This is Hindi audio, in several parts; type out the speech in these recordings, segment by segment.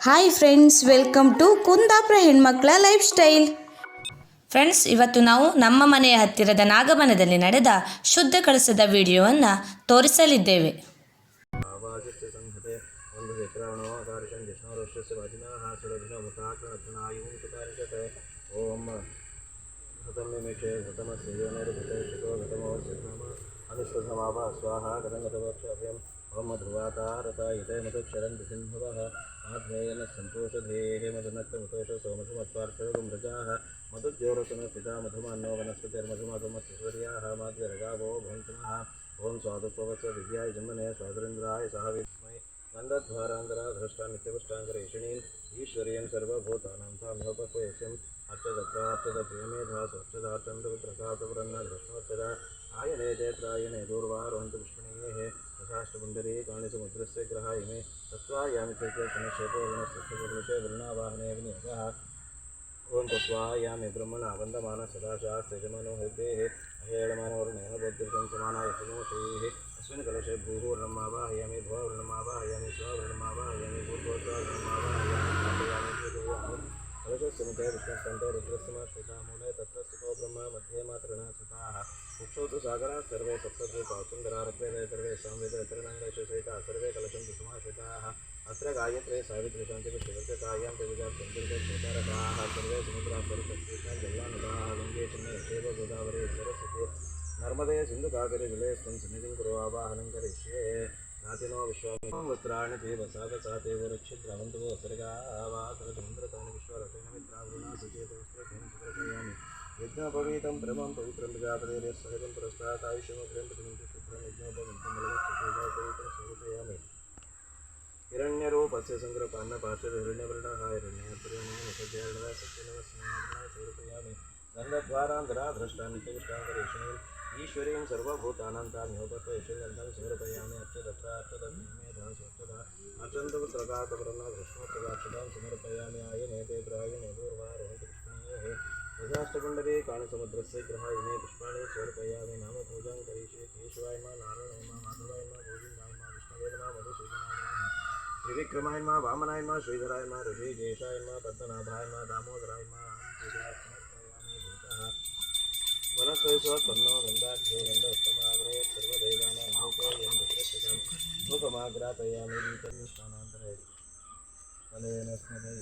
Hi friends welcome to Kundapura ಹೆಣ್ಮಕ್ಳ ಲೈಫ್ ಸ್ಟೈಲ್ ಫ್ರೆಂಡ್ಸ್ ಇವತ್ತು ನಾವು ನಮ್ಮ ಮನೆಯ ಹತ್ತಿರದ ನಾಗಮನದಲ್ಲಿ ನಡೆದ ಶುದ್ಧ ಕಳಸದ ವಿಡಿಯೋವನ್ನು ತೋರಿಸಲಿದ್ದೇವೆ. आवाजस्य संहते वन्दते प्राणो आकार्षन् विष्णोरुष्यस्य वाजिनाः सुरभिनवताकर्तनायुं सुकार्षते ॐ हतं निमिषे हतमस्य योनिर्भृते चितो गतमोऽस्य नाम अनुष्ठसमापः स्वाहा गतङ्गतवक्षव्यम् ॐ ध्रुवातारता यते मदक्षरन्ति सिन्धवः माध्वेयन सन्तोषधेः मदनक्तमुतोष सोमसुमत्वार्थगुं रजाः मधुद्योरसनस्थिता मधुमान्नो वनस्पतिर्मधुमधुमस्य सूर्याः माध्यरगावो भवन्तनः ओम स्वादुत्ववस्य दिव्याय जन्मने स्वादुरिन्द्राय सह विस्मय गन्धध्वारान्तरा धृष्टा नित्यपुष्टाङ्गरेषिणीम् ईश्वर्यं सर्वभूतानां ताम्योपक्वयस्यम् अर्चदत्रार्चदप्रियमेधा स्वच्छदार्चन्द्रपुत्रकातपुरन्न धृष्णोच्चदा आयने चैत्रायणे दूर्वारोहन्तु पुष्पणीयेः तथाष्टपुण्डरी काणिसमुद्रस्य ग्रहा इमे तत्त्वायामि चैत्य शनशेपो वनस्तस्य वृणावाहने ओम तत्वायामि ब्रह्मणा वन्दमान सदा शास्त्रजमनो हृदेः अहेळमानवर्णेन सुमोषैः अस्मिन् कलशे भूर्णमावाहयामि भुववर्णमावाहयामि स्ववर्णमावाहयामि भूर्भोत्वावर्णमावाहयामि स्थापयामि पूजयामि कलशस्य मुखे विष्णुस्कन्धे रुद्रस्यमाश्रितामूले तत्र स्थितो ब्रह्म, मध्ये मातृणा सुताः मुक्षौ तु सागराः, सर्वे सप्तद्वीपाः सुन्दरा ऋग्वेदे सर्वे संवेदे त्रिरङ्गेषु सर्वे कलशन्तु समाश्रिताः अत्र गायत्रे सावित्री शान्तिपुष्टिवर्तकायां देविदार्थाः सर्वे समुद्राः सरस्वतीकां जल्लानदाः गङ्गे चिन्ने क्षेव నర్మదే సింధుకాకరి విలయస్వం సన్నిధిం గురు ఆవాహనం కరిష్యే నాతినో విశ్వామి వస్త్రాణి దేవ సాగ సాతే వృక్షద్రవంతో సరిగా ఆవాసరమంద్రతాని విశ్వరతేన మిత్రావృణా సుచేత వస్త్రకేన సుదర్శయామి యజ్ఞోపవీతం బ్రహ్మం పవిత్రం ప్రజాపదే సహజం పురస్కారాయుష్యమగ్రం ప్రతిమంతి శుభ్రం యజ్ఞోపవితం బలవత్సపూజాపవితం సమర్పయామి హిరణ్యరూపస్య సంగ్రపాన్నపాశ్వ హిరణ్యవృణ హిరణ్యపురేణ సత్యనవ స్నాన సమర్పయామి గంగద్వారాంధ్రా ద్రష్టాన్ని కరిష్టాంతరేషణ ईश्वरीं सर्वभूतानां तान्योपक्वयशगन्धं समर्पयामि। अचन्दपुत्रकातवर्ण कृष्णोत्रकाक्षदां समर्पयामि। आयने ते प्रायणे दूर्वारोहन्ति पुष्पणीयेः यथाष्टकुण्डले काणसमुद्रस्य ग्रहाय मे पुष्पाणि समर्पयामि। नाम पूजां करिष्ये केशवाय मा, नारायणाय मा, माधवाय मा, गोविन्दाय मा विष्णवे मा श्रीधराय पद्मनाभाय दामोदराय पूजा మనస్వేశ్వ కన్నో గంధాక్షోగంధ ఉత్తమాగ్రయ సర్వదైవానా భూతో ఎం దృష్టం లోకమాగ్రాతయామి గీతం స్థానాంతరేది మనవేన స్మృతే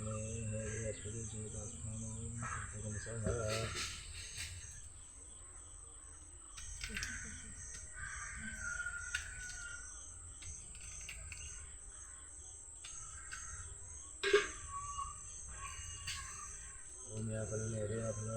फलेन स्मरयिष्ये ओम या फलने रे या फला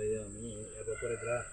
ahí a por detrás.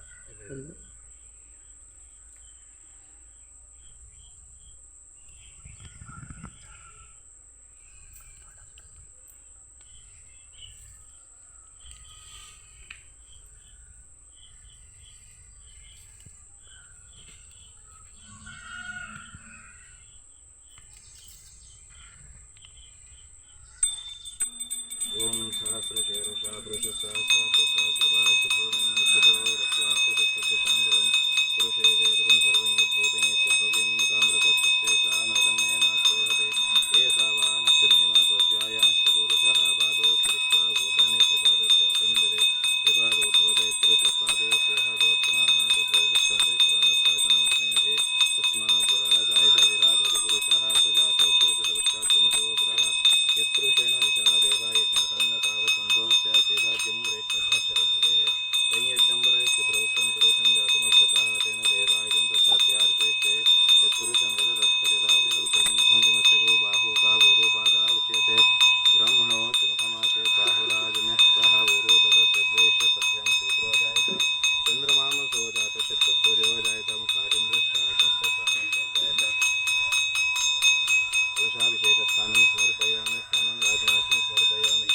कलशाभिषेकस्थानं समर्पयामि स्नानं वाचनाशनं समर्पयामि।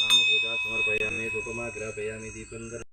नामपूजा समर्पयामि उपमा ग्रापयामि दीपं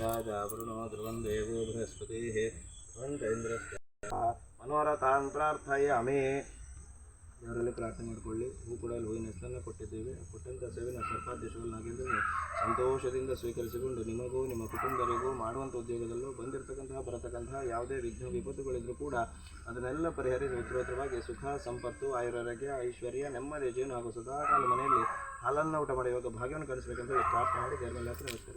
ಧ್ರುವಂ ದೇವೋ ಬೃಹಸ್ಪತಿಃ ಧ್ರುವಂ ಚೈಂದ್ರಸ್ಯ ಮನೋರಥಾನ್ ಪ್ರಾರ್ಥನೆ ಮಾಡಿಕೊಳ್ಳಿ? ಹೂ ಕೂಡ ಹೂವಿನ ಹೆಸರನ್ನು ಕೊಟ್ಟಿದ್ದೇವೆ. ಕೊಟ್ಟಂಥ ಸೇವೆನ ಸರ್ಪಾಧ್ಯಕ್ಷಗಳು ನಾಗೇಂದ್ರನು ಸಂತೋಷದಿಂದ ಸ್ವೀಕರಿಸಿಕೊಂಡು ನಿಮಗೂ, ನಿಮ್ಮ ಕುಟುಂಬರಿಗೂ ಮಾಡುವಂಥ ಉದ್ಯೋಗದಲ್ಲೂ ಬಂದಿರತಕ್ಕಂತಹ, ಬರತಕ್ಕಂತಹ ಯಾವುದೇ ವಿಘ್ನ ವಿಪತ್ತುಗಳಿದ್ರೂ ಕೂಡ ಅದನ್ನೆಲ್ಲ ಪರಿಹರಿಸಿ ಉತ್ತರೋತ್ತರವಾಗಿ ಸುಖ, ಸಂಪತ್ತು, ಆಯುರಾರೋಗ್ಯ, ಐಶ್ವರ್ಯ, ನೆಮ್ಮದಿ, ಜೀವನ ಹಾಗೂ ಸದಾಕಾಲ ಮನೆಯಲ್ಲಿ ಹಾಲನ್ನು ಊಟ ಮಾಡಿ ಇವಾಗ ಭಾಗ್ಯವನ್ನು ಕಳಿಸಬೇಕಂತ ಪ್ರಾರ್ಥನೆ ಮಾಡಿ ಹತ್ರ ನಮಸ್ಕಾರ